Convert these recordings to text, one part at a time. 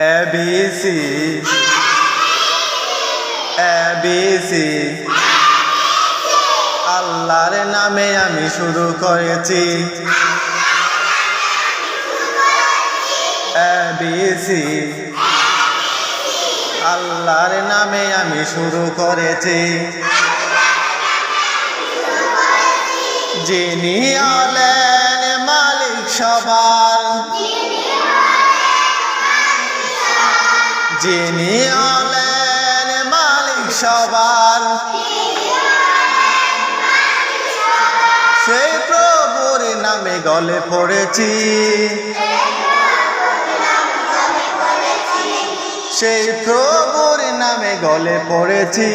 ABC ABC আল্লাহর নামে আমি শুরু করেছি। এবিসি আল্লাহর নামে আমি শুরু করেছি। যিনি আলেন মালিক সবার যিনি আলেন মালিক সবার। সেই প্রভুর নামে গলে পড়েছি। সেই প্রভুর নামে গলে পড়েছি।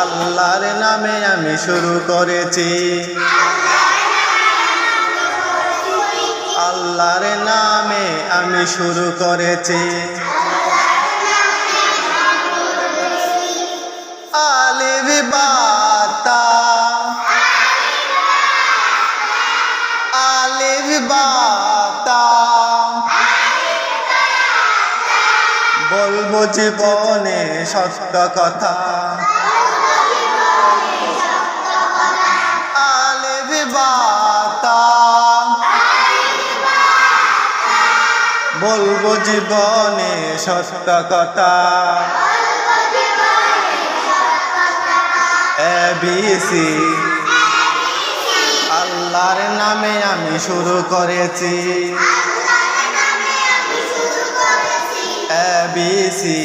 আল্লাহর নামে আমি শুরু করেছি। আল্লাহর নামে আমি শুরু করেছি। আলিফ বাতা। আলিফ বাতা। বলব জীবনে সত্য কথা। বলব জীবনে সত্য কথা। এবিসি আল্লাহর নামে আমি শুরু করেছি। এবিসি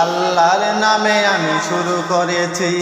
আল্লাহর নামে আমি শুরু করেছি।